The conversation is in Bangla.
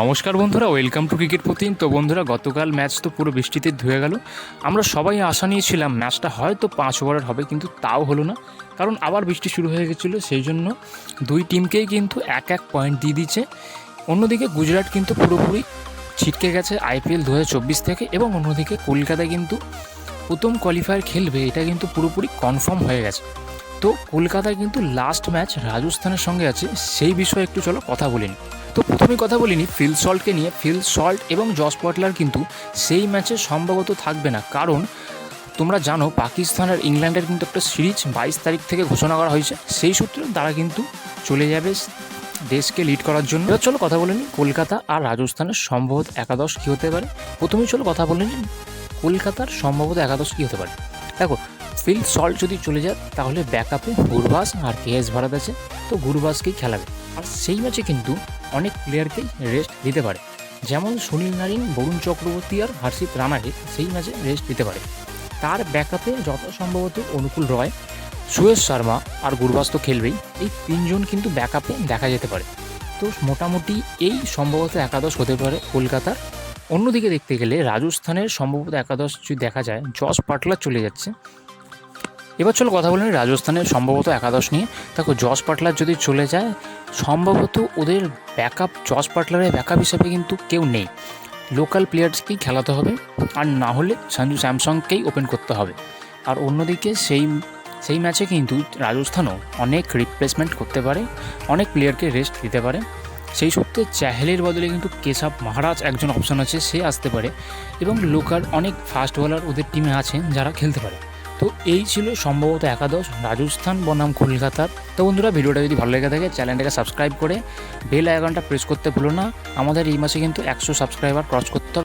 নমস্কার বন্ধুরা ওয়েলকাম টু ক্রিকেট প্রতিদিন তো বন্ধুরা, গতকাল ম্যাচ তো পুরো বৃষ্টিতে ধুয়ে গেল। আমরা সবাই আশা নিয়েছিলাম ম্যাচটা হয়তো পাঁচ ওভারের হবে, কিন্তু তাও হলো না। কারণ আবার বৃষ্টি শুরু হয়ে গেছিল, সেই জন্য দুই টিমকেই কিন্তু এক এক পয়েন্ট দিয়ে দিচ্ছে। অন্যদিকে গুজরাট কিন্তু পুরোপুরি ছিটকে গেছে আইপিএল দু হাজার চব্বিশ থেকে, এবং অন্যদিকে কলকাতা কিন্তু প্রথম কোয়ালিফায়ার খেলবে, এটা কিন্তু পুরোপুরি কনফার্ম হয়ে গেছে। তো কলকাতায় কিন্তু লাস্ট ম্যাচ রাজস্থানের সঙ্গে আছে, সেই বিষয়ে একটু চলো কথা বলে নিই তো প্রথমে কথা বলিনি ফিল সল্টকে নিয়ে। ফিল সল্ট এবং জস পটলার কিন্তু সেই ম্যাচে সম্ভবত থাকবে না। কারণ তোমরা জানো, পাকিস্তান আর ইংল্যান্ডের কিন্তু একটা সিরিজ বাইশ তারিখ থেকে ঘোষণা করা হয়েছে। সেই সূত্রে তারা কিন্তু চলে যাবে দেশকে লিড করার জন্য। এবার চলো কথা বলে কলকাতা আর রাজস্থানের সম্ভবত একাদশ কী হতে পারে? প্রথমেই চলো কথা বলে নিই কলকাতার সম্ভবত একাদশ কী হতে পারে? দেখো ফিল সল্ট যদি চলে যায়, তাহলে ব্যাকআপে গুরবাস আর কে এস ভারত আছে। তো গুরবাসকেই খেলাবে। আর সেই ম্যাচে কিন্তু অনেক প্লেয়ারকেই রেস্ট দিতে পারে। যেমন সুনীল নারিন, বরুণ চক্রবর্তী আর হর্ষিত রানাকে সেই ম্যাচে রেস্ট দিতে পারে। তার ব্যাকআপে যত সম্ভবত অনুকূল রয়, সুয়েশ শর্মা আর গুরবাস খেলবেই, এই তিনজন কিন্তু ব্যাকআপে দেখা যেতে পারে। তো মোটামুটি এই সম্ভবত একাদশ হতে পারে কলকাতার। অন্যদিকে দেখতে গেলে রাজস্থানের সম্ভবত একাদশ যদি দেখা যায়, জস পাটলার চলে যাচ্ছে। এবার চলো কথা বলেন রাজস্থানের সম্ভবত একাদশ নিয়ে। দেখো জস পাটলার যদি চলে যায়, সম্ভবত ওদের ব্যাকআপ জস পাটলারের ব্যাকআপ হিসাবে কিন্তু কেউ নেই। লোকাল প্লেয়ার্সকেই খেলাতে হবে, আর না হলে সঞ্জু স্যামসংকেই ওপেন করতে হবে। আর অন্যদিকে সেই সেই ম্যাচে কিন্তু রাজস্থানও অনেক রিপ্লেসমেন্ট করতে পারে, অনেক প্লেয়ারকে রেস্ট দিতে পারে। সেই সূত্রে চাহেলের বদলে কিন্তু কেশব মহারাজ একজন অপশন আছে, সে আসতে পারে। এবং লোকাল অনেক ফাস্ট বলার ওদের টিমে আছে যারা খেলতে পারে। তো এই ছিল সম্ভবত একাদশ, রাজস্থান বনাম কলকাতার। তো বন্ধুরা, ভিডিওটা যদি ভালো লেগে থাকে, চ্যানেলটাকে সাবস্ক্রাইব করে বেল আইকনটা প্রেস করতে ভুলো না। আমাদের এই মাসে কিন্তু একশো সাবস্ক্রাইবার ক্রস করতে